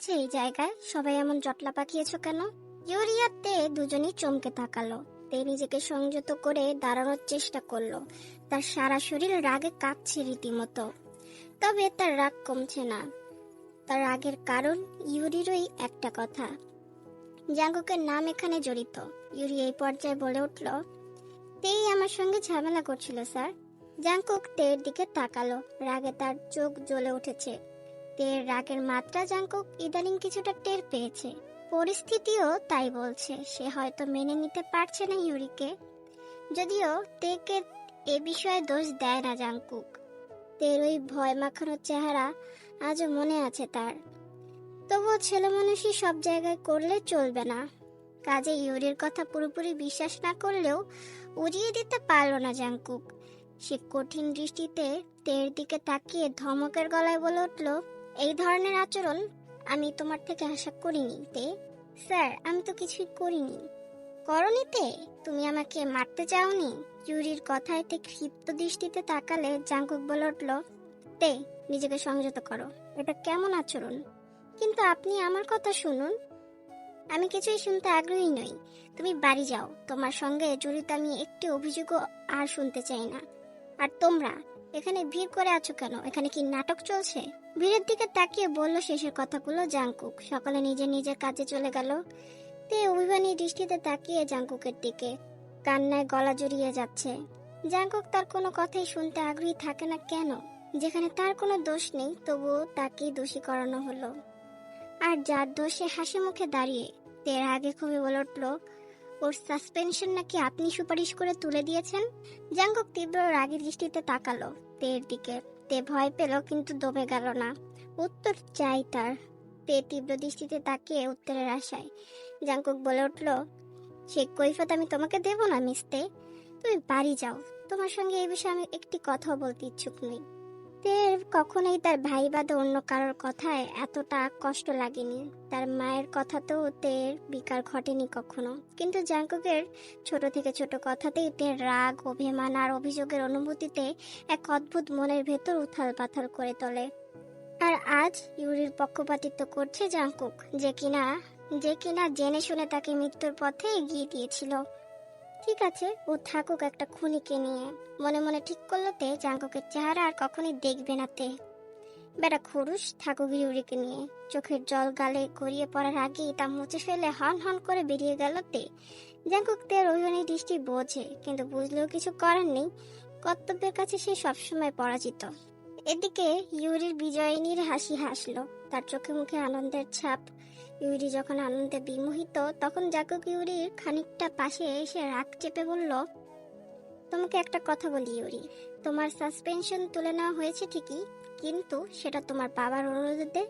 হচ্ছে এই জায়গায়? সবাই এমন জটলা পাকিয়েছ কেন? ইউরিয়াতে দুজনই চমকে তাকালো। তে নিজেকে সংযত করে দাঁড়ানোর চেষ্টা করল। তার সারা শরীর রাগে কাঁপছে রীতিমতো। তবে তার রাগ কমছে না। তার রাগের কারণ ইউরিরই একটা কথা। জাঙ্কুকের নাম এখানে জড়িত। ইউরি এই পর্যায়ে বলে উঠল, তেই আমার সঙ্গে ঝামেলা করছিল, স্যার। জাঙ্কুক তের দিকে তাকালো। রাগে তার চোখ জ্বলে উঠেছে। তের রাগের মাত্রা জাঙ্কুক ইদানিং কিছুটা টের পেয়েছে। পরিস্থিতিও তাই বলছে, সে হয়তো মেনে নিতে পারছে না ইউরিকে। যদিও তেকে এ বিষয়ে দোষ দেয় না জাঙ্কুক তের ওই ভয় মাখানো চেহারা আজও মনে আছে তার। তবুও ছেলে মানুষই সব জায়গায় করলে চলবে না। কাজে ইউরির কথা পুরোপুরি বিশ্বাস না করলেও উড়িয়ে দিতে পারল না জাঙ্কুক সে কঠিন দৃষ্টিতে তের দিকে তাকিয়ে ধমকের গলায় বলে উঠল এই ধরনের আচরণ আমি তোমার থেকে আশা করিনি, তে। স্যার, আমি তো কিছুই করিনি। করনি তে? তুমি আমাকে মারতে চাওনি? ইউরির কথায় তে ক্ষিপ্ত দৃষ্টিতে তাকালে জাঙ্কুক বলে উঠল, তে, নিজেকে সংযত করো। এটা কেমন আচরণ? কিন্তু আপনি আমার কথা শুনুন। আমি কিছুই শুনতে আগ্রহী নই। তুমি বাড়ি যাও। তোমার সঙ্গে জড়িত আমি একটি অভিযোগও আর শুনতে চাই না। আর তোমরা এখানে ভিড় করে আছো কেন? এখানে কি নাটক চলছে? ভিড়ের দিকে তাকিয়ে বলল শেষের কথাগুলো জাঙ্কুক সকালে নিজে নিজের কাজে চলে গেল। তে অভিমানী দৃষ্টিতে তাকিয়ে জাঙ্কুকের দিকে। কান্নায় গলা জড়িয়ে যাচ্ছে। জাঙ্কুক তার কোনো কথাই শুনতে আগ্রহী থাকে না কেন? যেখানে তার কোনো দোষ নেই, তবুও তাকে দোষী করানো হলো। আর যার দোষে হাসি মুখে দাঁড়িয়ে, তের আগে খুবই বলে উঠল ওর সাসপেনশন নাকি আপনি সুপারিশ করে তুলে দিয়েছেন? জাঙ্কুক তীব্র রাগের দৃষ্টিতে তাকালো তের দিকে। তে ভয় পেল, কিন্তু দমে গেল না। উত্তর চাই তার। তে তীব্র দৃষ্টিতে তাকিয়ে উত্তরের আশায়। জাঙ্কুক বলে উঠল, সে কৈফত আমি তোমাকে দেব না মিসতে তুমি বাড়ি যাও। তোমার সঙ্গে এই বিষয়ে আমি একটি কথাও বলতে ইচ্ছুক নই। তের কখনোই তার ভাই বাদে অন্য কারোর কথায় এতটা কষ্ট লাগেনি। তার মায়ের কথাতেও তের বিকার ঘটেনি কখনো। কিন্তু জাঙ্কুকের ছোট থেকে ছোট কথাতেই তের রাগ, অভিমান আর অভিযোগের অনুভূতিতে এক অদ্ভুত মনের ভেতর উথাল পাথাল করে তোলে। আর আজ ইউরির পক্ষপাতিত্ব করছে জাঙ্কুক যে কিনা যে কিনা জেনে শুনে তাকে মৃত্যুর পথে এগিয়ে দিয়েছিল। ঠিক আছে, ও থাকুক একটা খুনিকে নিয়ে। মনে মনে ঠিক করল তে, জাঙ্কুকের চেহারা আর কখনই দেখবে না তে। বেটা খরুশ, থাকুক ইউরিকে নিয়ে। চোখের জল গালে গড়িয়ে পড়ার আগেই তা মুছে ফেলে হন হন করে বেরিয়ে গেল তে। জাঙ্কুক তের অভিমানী দৃষ্টি বোঝে, কিন্তু বুঝলেও কিছু করার নেই। কর্তব্যের কাছে সে সবসময় পরাজিত। এদিকে ইউরির বিজয়িনীর হাসি হাসলো। তার চোখে মুখে আনন্দের ছাপ ইউরি যখন আনন্দে বিমোহিত, তখন জাকুক ইউরির খানিকটা পাশে এসে রাগ চেপে বলল, তোমাকে একটা কথা বলি ইউরি, তোমার সাসপেনশন তুলে নেওয়া হয়েছে ঠিকই, কিন্তু সেটা তোমার বাবার অনুরোধে,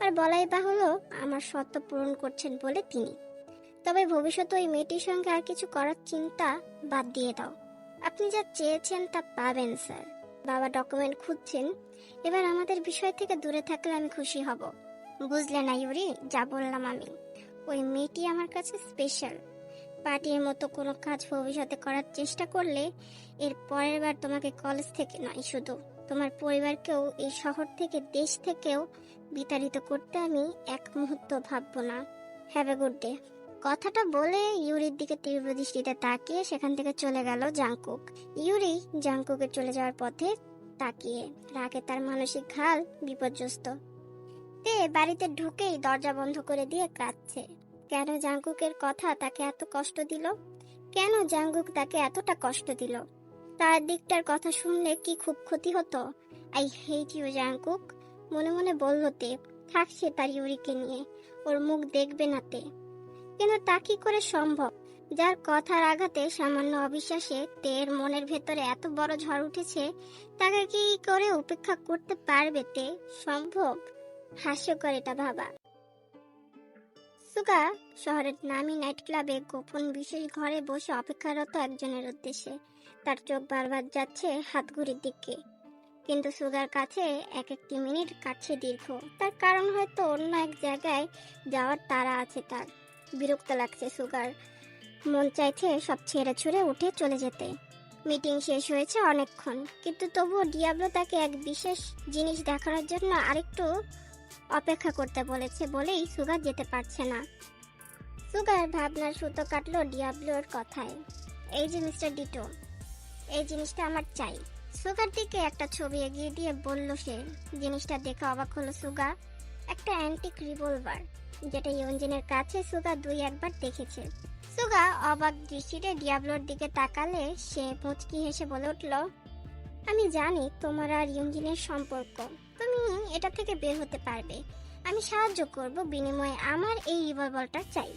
আর বলাই বাহুলো আমার শর্ত পূরণ করছেন বলে তিনি। তবে ভবিষ্যতে ওই মেয়েটির সঙ্গে আর কিছু করার চিন্তা বাদ দিয়ে দাও। আপনি যা চেয়েছেন তা পাবেন, স্যার। বাবা ডকুমেন্ট খুঁজছেন, এবার আমাদের বিষয় থেকে দূরে থাকলে আমি খুশি হব। বুঝলে না ইউরি? যা বললাম আমি। ওই মেয়েটি আমার কাছে স্পেশাল পার্টির মতো কোনো কাজ ভবিষ্যতে করার চেষ্টা করলে এর পরের বার তোমাকে কলেজ থেকে নয় শুধু। তোমার পরিবারকেও এই শহর থেকে, দেশ থেকেও বিতাড়িত করতে আমি এক মুহূর্ত ভাববো না। হ্যাভ এ গুড ডে কথাটা বলে ইউরির দিকে তীব্র দৃষ্টিতে তাকিয়ে সেখান থেকে চলে গেল জাংকুক। ইউরি জাংকুকের চলে যাওয়ার পথে তাকিয়ে। রাগে তার মানসিক হাল বিপর্যস্ত। তে বাড়িতে ঢুকেই দরজা বন্ধ করে দিয়ে কাঁদছে। কেন জাঙ্কুকের কথা তাকে এত কষ্ট দিল? কেন জাঙ্কুক তাকে এতটা কষ্ট দিল? তার দিকটার কথা শুনলে কি খুব ক্ষতি হতো? I hate you, Jungkook. মনে মনে বলল তে থাকছে তার ইউরিকে নিয়ে, ওর মুখ দেখবে না তে। কিন্তু তা কি করে সম্ভব? যার কথার আঘাতে সামান্য অবিশ্বাসে তের মনের ভেতরে এত বড় ঝড় উঠেছে, তাকে কি করে উপেক্ষা করতে পারবে তে? সম্ভব? হাস্যকর এটা ভাবা। সুগা শহরের নামি নাইট ক্লাবে গোপন বিশেষ ঘরে বসে অপেক্ষারত একজনের উদ্দেশ্যে তার চোখ বারবার যাচ্ছে হাতঘড়ির দিকে। কিন্তু সুগার কাছে এক একটি মিনিট কাটছে দীর্ঘ। তার কারণ হয়তো অন্য এক জায়গায় যাওয়ার তারা আছে তার। বিরক্ত লাগছে সুগার। মন চাইছে সব ছেড়ে ছুড়ে উঠে চলে যেতে। মিটিং শেষ হয়েছে অনেকক্ষণ। কিন্তু তবুও ডিয়াবলো তাকে এক বিশেষ জিনিস দেখানোর জন্য আরেকটু অপেক্ষা করতে বলেছে বলেই সুগার যেতে পারছে না। সুগার ভাবনার সুতো কাটলো ডিয়াবলোর কথায়। এই যে মিস্টার ডিটো, এই জিনিসটা আমার চাই। সুগার দিকে একটা ছবি এগিয়ে দিয়ে বলল সে। জিনিসটা দেখে অবাক হলো সুগা একটা অ্যান্টিক রিভলভার যেটা ইঞ্জিনের কাছে সুগা দুই একবার দেখেছে। সুগা অবাক দৃষ্টিতে ডিয়াবলোর দিকে তাকালে সে মুচকি হেসে বলে উঠল, আমি জানি তোমার আর ইঞ্জিনের সম্পর্ক। তুমি এটা থেকে বের হতে পারবে। আমি সাহায্য করব, বিনিময়ে আমার এই রিভলভারটা চাই।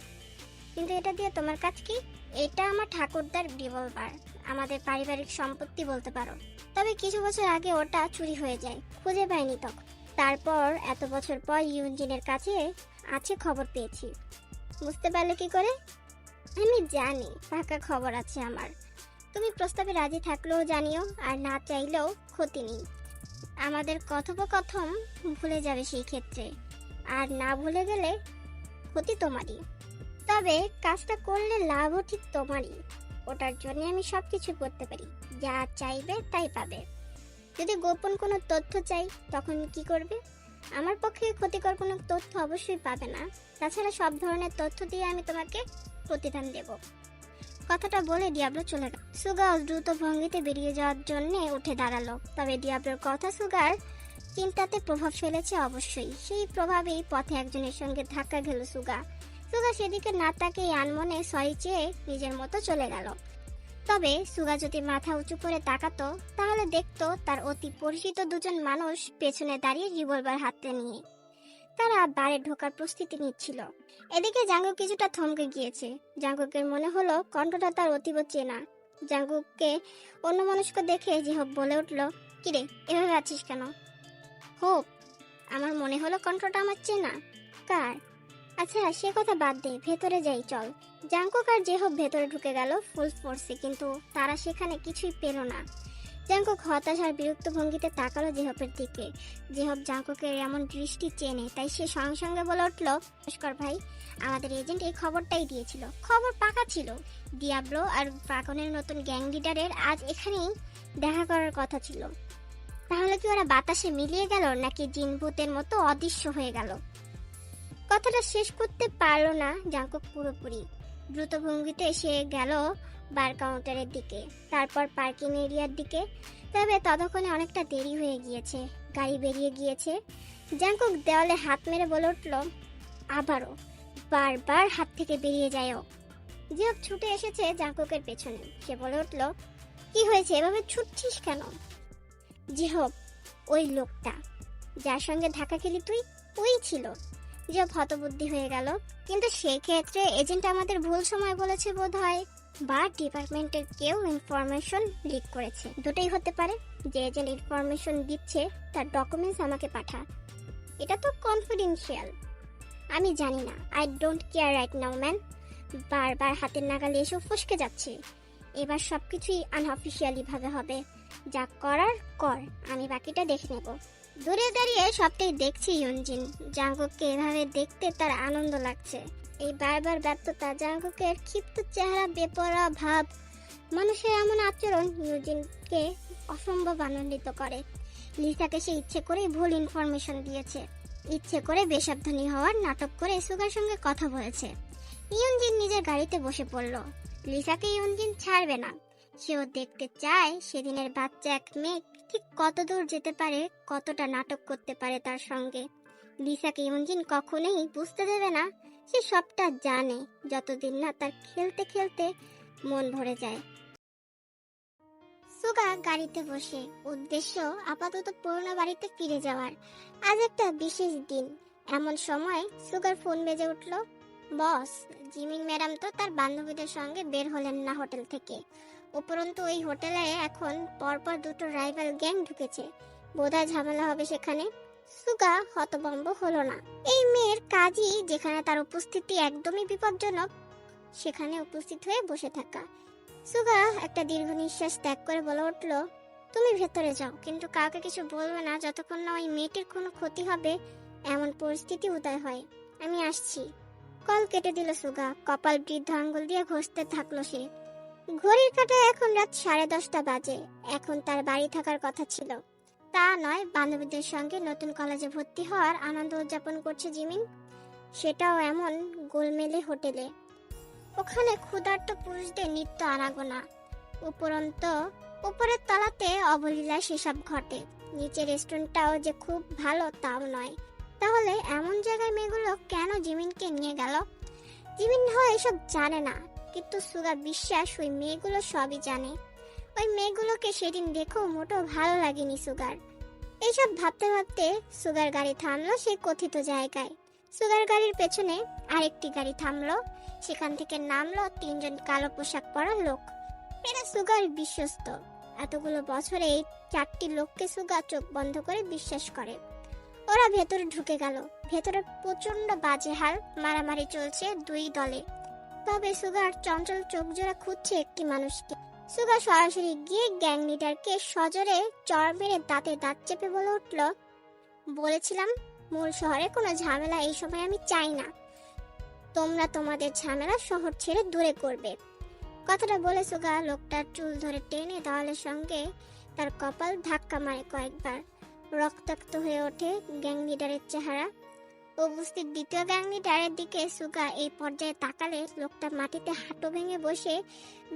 কিন্তু এটা দিয়ে তোমার কাজ কি? এটা আমার ঠাকুরদার রিভলভার আমাদের পারিবারিক সম্পত্তি বলতে পারো। তবে কিছু বছর আগে ওটা চুরি হয়ে যায়। খুঁজে পাইনি তখন তারপর এত বছর পর ইঞ্জিনের কাছে আছে খবর পেয়েছি। বুঝতে পারলে কি করে? আমি জানি পাকা খবর আছে আমার। তুমি প্রস্তাবে রাজি থাকলেও জানিও, আর না চাইলেও ক্ষতি নেই। আমাদের কথোপকথন ভুলে যাবে সেই ক্ষেত্রে। আর না ভুলে গেলে ক্ষতি তোমারই। তবে কাজটা করলে লাভও ঠিক তোমারই। ওটার জন্য আমি সব কিছু করতে পারি। যা চাইবে তাই পাবে। যদি গোপন কোনো তথ্য চাই, তখন কি করবে? আমার পক্ষে ক্ষতিকর কোনো তথ্য অবশ্যই পাবে না। তাছাড়া সব ধরনের তথ্য দিয়ে আমি তোমাকে প্রতিদান দেব। কথাটা বলে ডিয়াবলো চলে গেল। সুগার দ্রুত ভঙ্গিতে বেরিয়ে যাওয়ার জন্য উঠে দাঁড়াল। তবে ডিয়াবলোর কথা সুগার চিন্তাতে প্রভাব ফেলেছে অবশ্যই। সেই প্রভাবেই পথে একজনের সঙ্গে ধাক্কা গেল সুগা। সুগা সেদিকে না তাকে আনমনে সরি চেয়ে নিজের মতো চলে গেল। তবে সুগা যদি মাথা উঁচু করে তাকাতো, তাহলে দেখতো তার অতি পরিচিত দুজন মানুষ পেছনে দাঁড়িয়ে রিভলভার হাতে নিয়ে তারা বারে ঢোকার প্রস্তুতি নিচ্ছিল। এদিকে জাঙ্গুক কিছুটা থমকে গিয়েছে। জাঙ্গুকের মনে হলো কণ্ঠটা তার অতীব চেনা। জাঙ্গুককে অন্য মনস্ক দেখে জিহব বলে উঠল, কিরে, এভাবে আছিস কেন? হোপ, আমার মনে হলো কণ্ঠটা আমার চেনা। কার? আচ্ছা সে কথা বাদ দে, ভেতরে যাই, চল। জাঙ্কুক আর জেহব ভেতরে ঢুকে গেল ফুল ফোর্সে, কিন্তু তারা সেখানে কিছুই পেল না। জাঙ্কুক হতাশ আর বিরক্ত ভঙ্গিতে তাকালো জেহবের দিকে। জেহব জাঙ্কুকের এমন দৃষ্টি চেনে, তাই সে সঙ্গে সঙ্গে বলে উঠল, নমস্কার ভাই, আমাদের এজেন্ট এই খবরটাই দিয়েছিল। খবর পাকা ছিল। ডিয়াবলো আর ফাকনের নতুন গ্যাং লিডারের আজ এখানেই দেখা করার কথা ছিল। তাহলে কি ওরা বাতাসে মিলিয়ে গেল, নাকি জিন ভূতের মতো অদৃশ্য হয়ে গেল? কথাটা শেষ করতে পারল না জাঙ্কুক পুরোপুরি। দ্রুত ভঙ্গিতে সে গেল বার কাউন্টারের দিকে, তারপর পার্কিং এরিয়ার দিকে। তবে ততক্ষণে অনেকটা দেরি হয়ে গিয়েছে, গাড়ি বেরিয়ে গিয়েছে। জাঙ্কুক দেওয়ালে হাত মেরে বলে উঠল, আবারও, বারবার হাত থেকে বেরিয়ে যায়ও। জিয়ক ছুটে এসেছে জাঙ্কুকের পেছনে। সে বলে উঠল, কি হয়েছে, এভাবে ছুটছিস কেন? জিহব, ওই লোকটা, যার সঙ্গে ধাক্কা খেলি তুই, ওই ছিল। যে হতবুদ্ধি হয়ে গেল, কিন্তু সেক্ষেত্রে এজেন্ট আমাদের ভুল সময় বলেছে বোধ হয় বা ডিপার্টমেন্টের কেউ ইনফরমেশন লিক করেছে। দুটোই হতে পারে। যে এজেন্ট ইনফরমেশন দিচ্ছে, তার ডকুমেন্টস আমাকে পাঠা এটা তো কনফিডেন্সিয়াল আমি জানি না। I don't care right now man বারবার হাতের নাগালে এসে ফসকে যাচ্ছে। এবার সবকিছুই আনঅফিসিয়ালি ভাবে হবে। যা করার, কর। আমি বাকিটা দেখে নেব। দূরে দাঁড়িয়ে সবটাই দেখছি ইয়ঞ্জিন জাঙ্গুককে এভাবে দেখতে তার আনন্দ লাগছে। এই বারবার ব্যর্থতা জাঙ্গুকের ক্ষিপ্ত চেহারা বেপরা ভাব, মানুষের এমন আচরণ ইউজিনকে অসম্ভব আনন্দিত করে। লিসাকে সে ইচ্ছে করেই ভুল ইনফরমেশন দিয়েছে। ইচ্ছে করে বেসাবধানী হওয়ার নাটক করে সুগার সঙ্গে কথা বলেছে। ইয়ঞ্জিন নিজের গাড়িতে বসে পড়ল। লিসাকে ইয়ঞ্জিন ছাড়বে না। সেও দেখতে চায় সেদিনের বাচ্চা এক মেয়ে ঠিক কত দূর যেতে পারে, কতটা নাটক করতে পারে তার সঙ্গে? লিসাকে ইমজিন কখনোই বুঝতে দেবে না। সে সবটা জানে, যতদিন না তার খেলতে খেলতে মন ভরে যায়। সুগা গাড়িতে বসে, উদ্দেশ্য আপাতত পুরোনো বাড়িতে ফিরে যাওয়ার। আজ একটা বিশেষ দিন। এমন সময় সুগার ফোন বেজে উঠল, বস, জিমিন ম্যাডাম তো তার বান্ধবীদের সঙ্গে বের হলেন না হোটেল থেকে। উপরন্তু ওই হোটেলে এখন পরপর দুটো রাইভাল গ্যাং ঢুকেছে। বোধহয় ঝামেলা হবে সেখানে। সুগা হতভম্ব হলো না। এই মেয়ের কাজই যেখানে তার উপস্থিতি একদমই বিপজ্জনক, সেখানে উপস্থিত হয়ে বসে থাকা। সুগা একটা দীর্ঘ নিঃশ্বাস ত্যাগ করে বলে উঠল, তুমি ভেতরে যাও, কিন্তু কাউকে কিছু বলবে না। যতক্ষণ না ওই মেয়েটির কোনো ক্ষতি হবে, এমন পরিস্থিতি উদয় হয়। আমি আসছি। কল কেটে দিল সুগা। কপাল বৃদ্ধ আঙ্গুল দিয়ে ঘষতে থাকল সে। ঘড়ির কাটায় এখন রাত সাড়ে দশটা বাজে। এখন তার বাড়ি থাকার কথা ছিল। তা নয়, বান্ধবীদের সঙ্গে নতুন কলেজে ভর্তি হওয়ার আনন্দ উদযাপন করছে জিমিন। সেটাও এমন গোলমেলে হোটেলে। ওখানে ক্ষুধার্ত পুরুষদের নিত্য আনাগোনা উপরন্ত, উপরের তলাতে অবলীলা সেসব ঘটে। নিচের রেস্টুরেন্টটাও যে খুব ভালো তাও নয়। তাহলে এমন জায়গায় মেয়েগুলো কেন জিমিনকে নিয়ে গেল? জিমিন হয় এসব জানে না। কিন্তু সুগা বিশ্বাস ওই মেয়েগুলো সবই জানে। ওই মেয়েগুলোকে সেদিন দেখেও মোটো ভালো লাগেনি সুগার। এইসব ভাবতে ভাবতে সুগার গাড়ি থামলো সেই কথিত জায়গায়। সুগার গাড়ির পেছনে আরেকটি গাড়ি থামলো। সেখান থেকে নামলো তিনজন কালো পোশাক পরা লোক। এরা সুগার বিশ্বস্ত। এতগুলো বছরে এই চারটি লোককে সুগা চোখ বন্ধ করে বিশ্বাস করে। ওরা ভেতরে ঢুকে গেল। ভেতরে প্রচণ্ড বাজে হাল, মারামারি চলছে দুই দলে। তবে সুগার চঞ্চল চোখ জোড়া খুঁজছে একটি মানুষকে। সুগা সরাসরি গিয়ে গ্যাং লিডারকে সজোরে চর মেরে দাঁতে দাঁত চেপে বলে উঠল, বলেছিলাম মূল শহরে কোনো ঝামেলা এই সময় আমি চাই না। তোমরা তোমাদের ঝামেলা শহর ছেড়ে দূরে করবে। কথাটা বলে সুগা লোকটার চুল ধরে টেনে দেওয়ালের সঙ্গে তার কপাল ধাক্কা মারে কয়েকবার। রক্তাক্ত হয়ে ওঠে গ্যাং লিডারের চেহারা। উপস্থিত দ্বিতীয় গ্যাং লিডারের দিকে সুগা এই পর্যায়ে তাকালে লোকটা মাটিতে হাঁটু ভেঙে বসে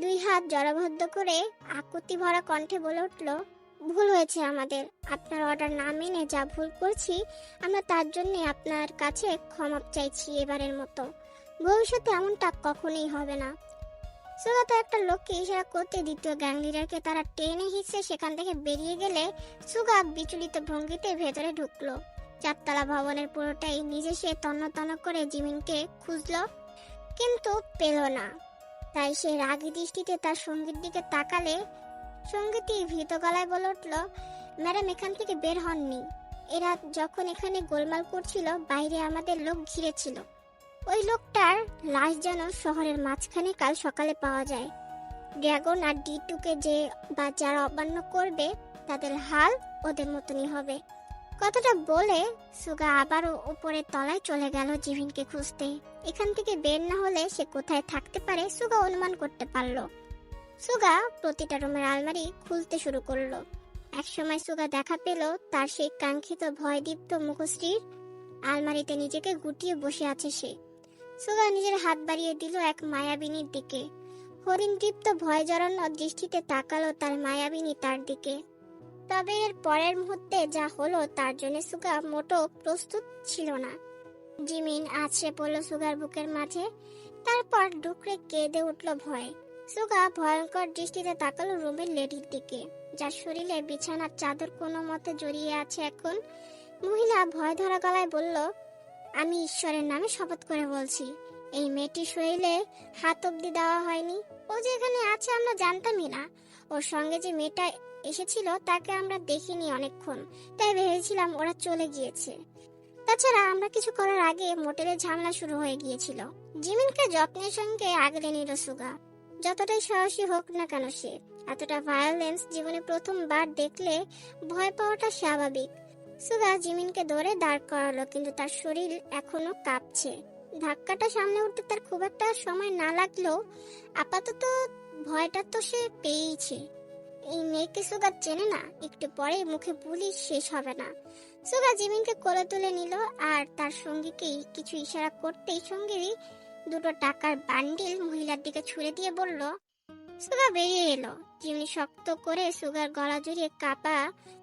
দুই হাত জড়বদ্ধ করে আকুতি ভরা কণ্ঠে বলে উঠল, ভুল হয়েছে আমাদের। আপনার অর্ডার না মেনে যা ভুল করছি, আমরা তার জন্য আপনার কাছে ক্ষমা চাইছি এবারের মতো। ভবিষ্যতে এমনটা কখনোই হবে না। সুগা তো একটা লোককে ইশারা করতে দ্বিতীয় গ্যাং লিডারকে তারা টেনে হিসে সেখান থেকে বেরিয়ে গেলে সুগা বিচলিত ভঙ্গিতে ভেতরে ঢুকলো। চারতলা ভবনের পুরোটাই নিজে সে তন্ন তন্ন করে জিমিনকে খুঁজলো, কিন্তু পেল না। তাই সে রাগী দৃষ্টিতে তার সঙ্গীর দিকে তাকালে সঙ্গীতই ভীত গলায় বলে উঠল, ম্যাডাম, এখান থেকে বের হননি। এরা যখন এখানে গোলমাল করছিল, বাইরে আমাদের লোক ঘিরে ছিল ওই লোকটার লাশ যেন শহরের মাঝখানে কাল সকালে পাওয়া যায়। ড্রাগন আর ডি টুকে যে বা যারা অমান্য করবে, তাদের হাল ওদের মতনই হবে। কথাটা বলে সুগা আবারও উপরের তলায় চলে গেল জিভিনকে খুঁজতে। এখান থেকে বের না হলে সে কোথায় থাকতে পারে সুগা অনুমান করতে পারল। সুগা প্রতিটা রুমের আলমারি খুলতে শুরু করল। একসময় সুগা দেখা পেল তার সেই কাঙ্ক্ষিত ভয়দীপ্ত মুখশ্রীর আলমারিতে নিজেকে গুটিয়ে বসে আছে সে। সুগা নিজের হাত বাড়িয়ে দিল এক মায়াবিনীর দিকে। হরিণদীপ্ত ভয় জড়ানো দৃষ্টিতে তাকালো তার মায়াবিনী তার দিকে। তবে এর পরের মুহূর্তে যা হলো তার জন্য সুগা মোটো প্রস্তুত ছিল না। জিমিন আছড়ে পড়ল সুগার বুকের মাঝে, তারপর ডুকরে কেঁদে উঠল ভয়। সুগা ভয়ঙ্কর দৃষ্টিতে তাকালো রুমের লেডির দিকে, যার শরীরে বিছানার চাদর কোনো মতে জড়িয়ে আছে এখন। মহিলা ভয় ধরা গলায় বলল, আমি ঈশ্বরের নামে শপথ করে বলছি, এই মেয়েটির শরীরে হাত অব্দি দেওয়া হয়নি। ও যে এখানে আছে আমরা জানতামই না। ওর সঙ্গে যে মেয়েটা এসেছিল তাকে আমরা দেখিনি অনেকক্ষণ, তাই ভেবেছিলাম ওরা চলে গিয়েছে। তাছাড়া আমরা কিছু করার আগে মোটেলের ঝামেলা শুরু হয়ে গিয়েছিল। জিমিনকে যত্নের সঙ্গে আগলে নিল সুগা। যতটাই সাহসী হোক না কেন সে, এতটা ভায়োলেন্স জীবনে প্রথমবার দেখলে ভয় পাওয়াটা স্বাভাবিক। সুগা জিমিনকে ধরে দাঁড় করালো, কিন্তু তার শরীর এখনও কাঁপছে। ধাক্কাটা সামনে উঠতে তার খুব একটা সময় না লাগলেও আপাতত ভয়টা তো সে পেয়েছে এই মেয়েকে সুগা চেনে না, একটু পরে মুখে বুলি শেষ হবে না। সুগা জিমিনকে কোলে তুলে নিল আর তার সঙ্গীকেই কিছু ইশারা করতেই সঙ্গীরই দুটো টাকার বান্ডিল মহিলার দিকে ছুড়ে দিয়ে বলল সুগা বেরিয়ে এলো। জিমিনি শক্ত করে সুগার গলা জড়িয়ে কাপা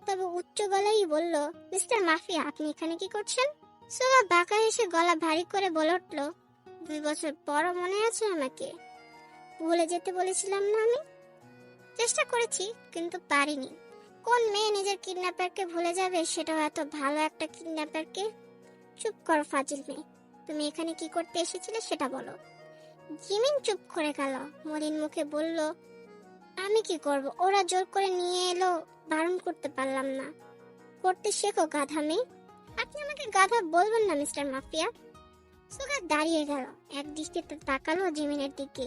তবে উচ্চ গলায় বলল, মিস্টার মাফিয়া, আপনি এখানে কি করছেন? সুগা বাঁকা এসে গলা ভারী করে বলে উঠল, দুই বছর পরও মনে আছে আমাকে। ভুলে যেতে বলেছিলাম না আমি? চেষ্টা করেছি, কিন্তু পারিনি। কোন মেয়ে নিজের কিডন্যাপারকে ভুলে যাবে, সেটাও এত ভালো একটা কিডন্যাপারকে চুপ করো ফাজিল মেয়ে, তুমি এখানে কি করতে এসেছিলে সেটা বলো। জিমিন চুপ করে গেল, মলিন মুখে বলল, আমি কি করব? ওরা জোর করে নিয়ে এলো, বারণ করতে পারলাম না। করতে শেখো গাধা মেয়ে। আপনি আমাকে গাধা বলবেন না, মিস্টার মাফিয়া? সুগা দাঁড়িয়ে গেল এক দৃষ্টিতে তাকালো জিমিনের দিকে।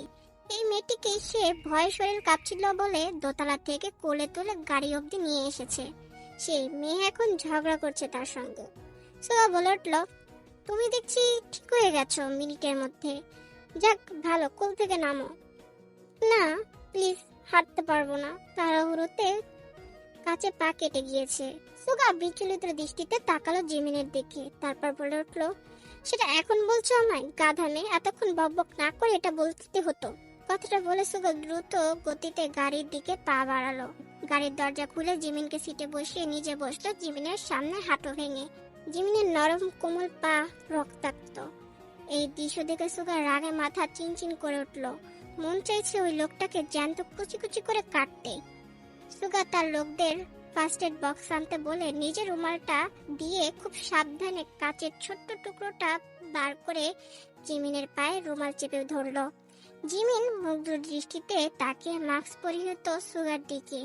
এই মেয়েটিকে সে ভয় শরীর কাঁপছিল বলে দোতলা থেকে কোলে তুলে গাড়ি অবধি নিয়ে এসেছে। সেই মেয়ে এখন ঝগড়া করছে তার সঙ্গে। সুগা বলে উঠল, তুমি দেখছি ঠিক হয়ে গেছো মিনিটের মধ্যে। যাক, ভালো, কোল থেকে নামো। না, প্লিজ, হাঁটতে পারব না। তাড়াহুড়োতে কাছে পা কেটে গিয়েছে। সুগা বিচলিত দৃষ্টিতে তাকালো জিমিনের দিকে। তারপর বলে উঠল, সেটা এখন বলছো আমায়? গাধা মেয়ে, এতক্ষণ বকবক না করে এটা বলতে হতো। কথাটা বলে সুগা দ্রুত গতিতে গাড়ির দিকে পা বাড়ালো। গাড়ির দরজা খুলে জিমিনকে সিটে বসিয়ে নিজে বসল জিমিনের সামনে হাঁটু ভেঙে। জিমিনের নরম কোমল পা রক্তাক্ত। এই দৃশ্য দেখে সুগার রাগে মাথা চিনচিন করে উঠল। মন চাইছে ওই লোকটাকে জ্যান্ত কুচি কুচি করে কাটতে। সুগা তার লোকদের ফার্স্ট এড বক্স আনতে বলে নিজের রুমালটা দিয়ে খুব সাবধানে কাচের ছোট্ট টুকরোটা বার করে জিমিনের পায়ে রুমাল চেপে ধরলো। জিমিন মুগ্ধ দৃষ্টিতে তাকে মাস্ক পরিহিত সুগার দিকে,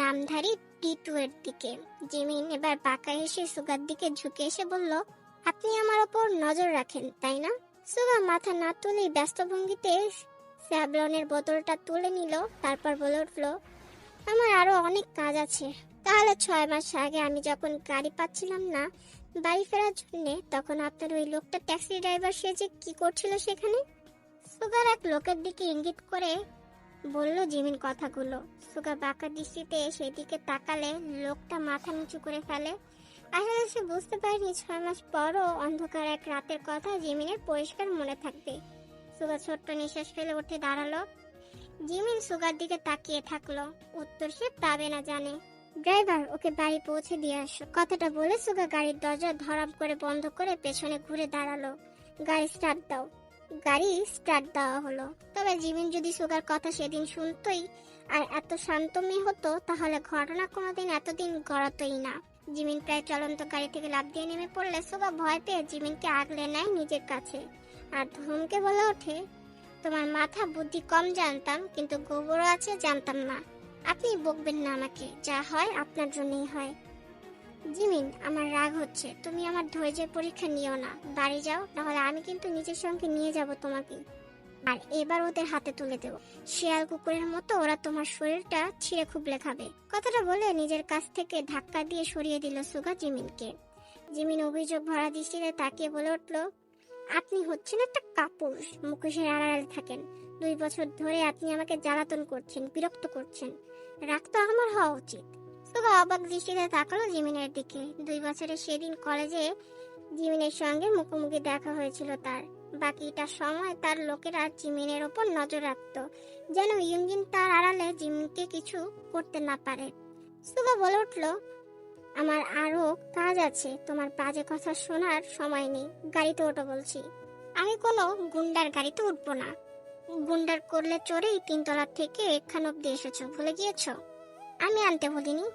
নামধারী টিটু এর দিকে। জিমিন এবার বাঁকা এসে সুগার দিকে ঝুঁকে এসে বলল, আপনি আমার ওপর নজর রাখেন, তাই না? সুগা মাথা না তুলেই ব্যস্ত ভঙ্গিতে স্যাবলনের বোতলটা তুলে নিল, তারপর বলে উঠল, আমার আরও অনেক কাজ আছে। তাহলে ছয় মাস আগে আমি যখন গাড়ি পাচ্ছিলাম না বাড়ি ফেরার জন্য, তখন আপনার ওই লোকটা ট্যাক্সি ড্রাইভার সে যে কি করছিল সেখানে? সুগার এক লোকের দিকে ইঙ্গিত করে বলল জিমিন কথাগুলো। সুগা বাঁকা দৃষ্টিতে সেদিকে তাকালে লোকটা মাথা নিচু করে ফেলে। আসলে সে বুঝতে পারেনি ছয় মাস পরও অন্ধকার এক রাতের কথা জিমিনের পরিষ্কার মনে থাকবে। সুগা ছোট্ট নিঃশ্বাস ফেলে উঠে দাঁড়াল। জিমিন সুগার দিকে তাকিয়ে থাকল। উত্তর সে পাবে না জানে। ড্রাইভার, ওকে বাড়ি পৌঁছে দিয়ে আসো। কথাটা বলে সুগা গাড়ির দরজা ধরাম করে বন্ধ করে পেছনে ঘুরে দাঁড়াল। গাড়ি স্টার্ট দাও। গাড়ি স্টার্ট দেওয়া হলো। তবে জিমিন যদি সুগার কথা সেদিন শুনতোই আর এত শান্ত মেয়ে হতো, তাহলে ঘটনা কোনোদিন এতদিন গড়াতোই না। জিমিন প্রায় চলন্ত গাড়ি থেকে লাফ দিয়ে নেমে পড়লে সুগা ভয় পেয়ে জিমিনকে আগলে নেয় নিজের কাছে। আর ধমকে বলে ওঠে, তোমার মাথা বুদ্ধি কম জানতাম, কিন্তু গোবরও আছে জানতাম না। আপনি বকবেন না আমাকে, যা হয় আপনার জন্যই হয়। জিমিন, আমার রাগ হচ্ছে। তুমি আমার ধৈর্যের পরীক্ষা নিও না। বাড়ি যাও, নাহলে আমি কিন্তু নিজের সঙ্গে নিয়ে যাব তোমাকে। আর এবার ওদের হাতে তুলে দেবো। শিয়াল কুকুরের মতো ওরা তোমার শরীরটা ছিঁড়ে খুবলে খাবে। কথাটা বলে নিজের কাছ থেকে ধাক্কা দিয়ে সরিয়ে দিল সুগা জিমিনকে। জিমিন অভিযোগ ভরা দৃষ্টিতে তাকিয়ে বলে উঠল, আপনি হচ্ছেন একটা কাপুরুষ। মুখোশের আড়ালে থাকেন। দুই বছর ধরে আপনি আমাকে জ্বালাতন করছেন, বিরক্ত করছেন। রাগ তো আমার হওয়া উচিত। সুগা অবাক দৃষ্টিতে তাকালো জিমিনের দিকে। দুই বছরের সেদিন কলেজে জিমিনের সঙ্গে মুখোমুখি দেখা হয়েছিল তার। বাকিটা সময় তার লোকেরা জিমিনের ওপর নজর রাখত, যেন ইউঞ্জিন তার আড়ালে জিমিনকে কিছু করতে না পারে। সুগা বলে উঠল, আমার আরও কাজ আছে, তোমার বাজে কথা শোনার সময় নেই। গাড়িতে ওটো বলছি। আমি কোনো গুন্ডার গাড়িতে উঠবো না। গুন্ডার করলে চড়েই তিনতলা থেকে এখান অব্দি এসেছ, ভুলে গিয়েছো? আমি আনতে বলিনি।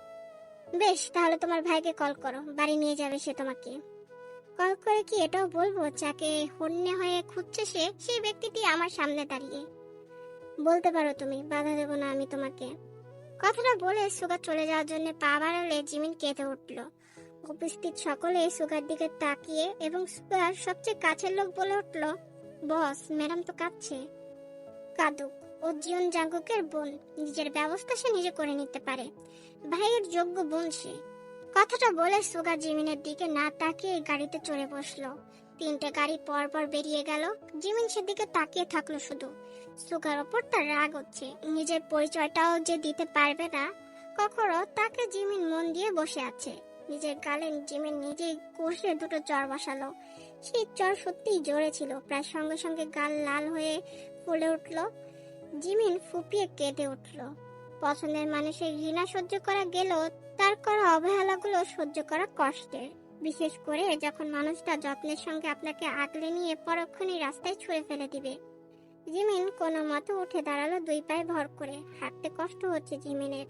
বেশ, তাহলে তোমার ভাইকে কল করো। বাড়ি নিয়ে যাবে সে তোমাকে। কল করে কি এটাও বলব? যাকে হন্যে হয়ে খুঁজছে সে, সেই ব্যক্তিটি আমার সামনে দাঁড়িয়ে। বলতে পারো তুমি, বাধা দেবো না আমি তোমাকে। কথাটা বলে সুগার চলে যাওয়ার জন্য পা বাড়ালে জিমিন কেঁদে উঠল। উপস্থিত সকলে সুগার দিকে তাকিয়ে এবং সুগার সবচেয়ে কাছের লোক বলে উঠল, বস, ম্যাডাম তো কাঁদছে। কাদুক। ও জিয়ন জাঙ্গুকের বোন, নিজের ব্যবস্থা সে নিজে করে নিতে পারে। ভাইয়ের যোগ্য বোন সে। কথাটা বলে সুগা জিমিনের দিকে না তাকিয়ে গাড়িতে চড়ে বসল। তিনটে গাড়ি পর পর বেরিয়ে গেল। জিমিন সেদিকে তাকিয়ে থাকল শুধু। সুগার ওপর তার রাগ হচ্ছে। নিজের পরিচয়টাও যে দিতে পারবে না, কখনো তাকে জিমিন মন দিয়ে বসে আছে। নিজের গালে জিমিন নিজেই কষে দুটো চর বসালো। সেই চর সত্যিই জোরে ছিল। প্রায় সঙ্গে সঙ্গে গাল লাল হয়ে ফুলে উঠল। জিমিন ফুপিয়ে কেঁদে উঠল। পছন্দের মানুষের ঘৃণা সহ্য করা গেলেও তার করা অবহেলাগুলো সহ্য করা কষ্টের। বিশেষ করে যখন মানুষটা যত্নের সঙ্গে আপনাকে আগলে নিয়ে পরক্ষণই রাস্তায় ছুঁড়ে ফেলে দিবে। জিমিন কোনো মতো উঠে দাঁড়াল দুই পায়ে ভর করে। হাঁটতে কষ্ট হচ্ছে জিমিনের।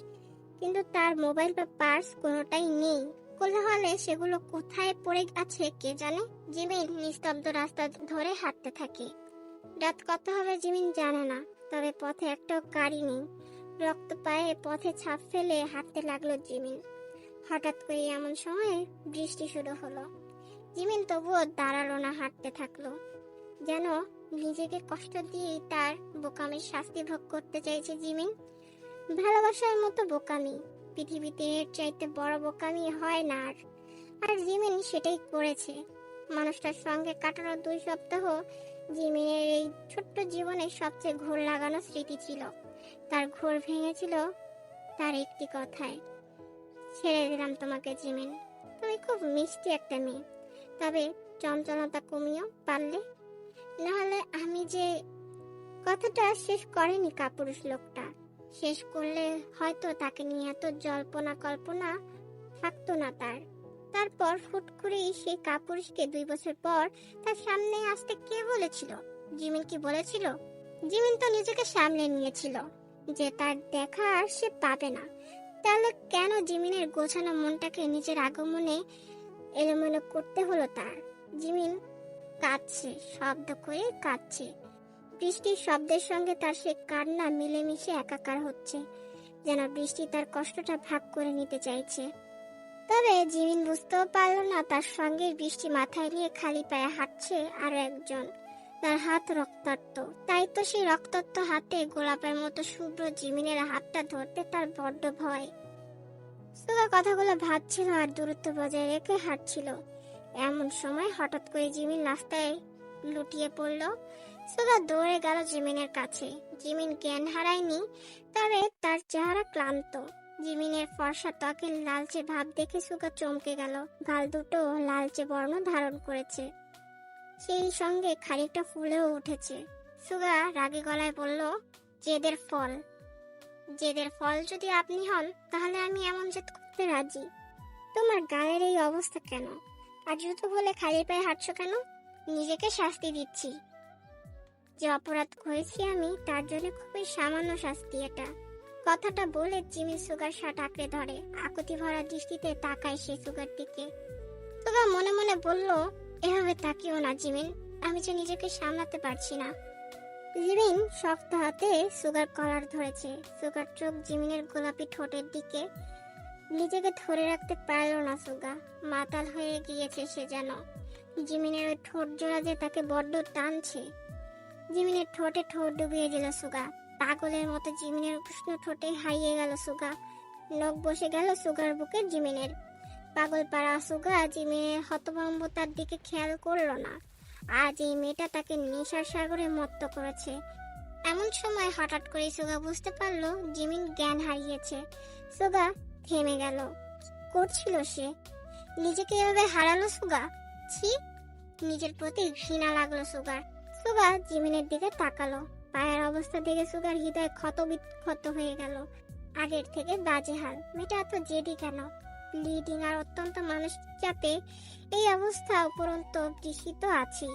কিন্তু তার মোবাইল বা পার্স কোনোটাই নেই। কোলাহলে সেগুলো কোথায় পড়ে আছে কে জানে? জিমিন নিস্তব্ধ রাস্তা ধরে হাঁটতে থাকে। রাত কত হবে জিমিন জানে না। তবে পথে একটাও গাড়ি নেই। রক্ত পায়ে পথে ছাপ ফেলে হাঁটতে লাগল জিমিন। হঠাৎ করে এমন সময়ে বৃষ্টি শুরু হলো। জিমিন তবুও দাঁড়াল না, হাঁটতে থাকল। যেন নিজেকে কষ্ট দিয়েই তার বোকামির শাস্তি ভোগ করতে চাইছে জিমিন। ভালোবাসার মতো বোকামি, পৃথিবীতে এর চাইতে বড় বোকামি হয় না আর। আর জিমিন সেটাই করেছে। মানুষটার সঙ্গে কাটানো দুই সপ্তাহ জিমিনের এই ছোট্ট জীবনের সবচেয়ে ঘোর লাগানো স্মৃতি ছিল। তার ঘোর ভেঙেছিল তার একটি কথায়। ছেড়ে দিলাম তোমাকে, জিমিন। তুমি খুব মিষ্টি একটা মেয়ে। তবে চঞ্চলতা কমিও পারলে? নাহলে আমি যে কথাটা শেষ করেনি কাপুরুষ লোকটা, শেষ করলে হয়তো তাকে নিয়ে এত জল্পনা কল্পনা থাকতো না তার। তারপর হুট করেই সেই কাপুরুষকে দুই বছর পর তার সামনে আসতে কে বলেছিল? জিমিন কি বলেছিল? জিমিন তো নিজেকে সামনে নিয়েছিল। যে তার দেখা আর সে পাবে না। তাহলে কেন জিমিনের গোছানো মনটাকে নিজের আগমনে এলোমেলো করতে হলো তার? জিমিন কাঁদছে, শব্দ করে কাঁদছে। বৃষ্টির শব্দের সঙ্গে তার সে কান্না মিলেমিশে একাকার হচ্ছে, যেন বৃষ্টি তার কষ্টটা ভাগ করে নিতে চাইছে। তবে জিমিন বুঝতেও পারল না তার সঙ্গে বৃষ্টি মাথায় নিয়ে খালি পায়ে হাঁটছে আরও একজন। তার হাত রক্তাক্ত। তাই তো সেই রক্তাক্ত হাতে গোলাপের মতো শুভ্র জিমিনের হাতটা ধরতে তার বড্ড ভয়। সুগা কথাগুলো ভাবছিল আর দূরত্ব বজায় রেখে হাঁটছিল। এমন সময় হঠাৎ করে জিমিন রাস্তায় লুটিয়ে পড়ল। সুগা দৌড়ে গেল জিমিনের কাছে। জিমিন জ্ঞান হারায়নি, তবে তার চেহারা ক্লান্ত। জিমিনের ফর্সা ত্বকের লালচে ভাব দেখে সুগা চমকে গেল। গাল দুটো লালচে বর্ণ ধারণ করেছে। সেই সঙ্গে খানিকটা ফুলেও উঠেছে। সুগা রাগে গলায় বলল, জেদের ফল। জেদের ফল যদি আপনি হন, তাহলে আমি এমন জেদ করতে রাজি। তোমার গায়ের এই অবস্থা কেন? আর জুতো বলে খালি পায়ে হাঁটছো কেন? নিজেকে শাস্তি দিচ্ছি। যে অপরাধ করেছি আমি, তার জন্য খুবই সামান্য শাস্তি এটা। কথাটা বলে জিমি সুগার শার্ট আঁকড়ে ধরে। আকুতি ভরা দৃষ্টিতে তাকায় সে সুগার দিকে। সুগা মনে মনে বলল এভাবে তাকিও না, জিমিন। আমি যে নিজেকে সামলাতে পারছি না। জিমিন শক্ত হাতে সুগার কলার ধরেছে। সুগার চোখ জিমিনের গোলাপি ঠোঁটের দিকে। নিজেকে ধরে রাখতে পারল না সুগা। মাতাল হয়ে গিয়েছে সে যেন। জিমিনের ওই ঠোঁট জোড়া যে তাকে বড্ড টানছে। জিমিনের ঠোঁটে ঠোঁট ডুবিয়ে দিল সুগা। পাগলের মতো জিমিনের উষ্ণ ঠোঁটে হারিয়ে গেল সুগা। নখ বসে গেল সুগার বুকে জিমিনের। পাগল পাড়া সুগা জিমিনের হতভম্বতার দিকে খেয়াল করল না আজ এই মেয়েটা তাকে নেশার সাগরে মত্ত করেছে। এমন সময় হঠাৎ করে সুগা বুঝতে পারল জিমিন জ্ঞান হারিয়েছে। সুগা থেমে গেল। করছিল সে? নিজেকে এভাবে হারালো সুগা? ছি! নিজের প্রতি ঘৃণা লাগল সুগার। সুগা জিমিনের দিকে তাকালো। পায়ের অবস্থা দেখে সুগার হৃদয় ক্ষত বিক্ষত হয়ে গেল। আগের থেকে বাজে হাল। মেয়েটা এত জেদি কেন? ব্লিডিং আর অত্যন্ত মানসিক চাপে এই অবস্থা উপরন্ত বৃষ্টি আছে।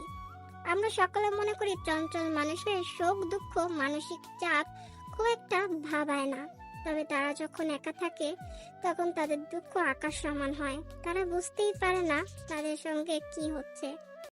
আমরা সকলে মনে করি চঞ্চল মানুষের শোক, দুঃখ, মানসিক চাপ খুব একটা ভাবায় না। তবে তারা যখন একা থাকে, তখন তাদের দুঃখ আকাশ সমান হয়। তারা বুঝতেই পারে না তাদের সঙ্গে কি হচ্ছে।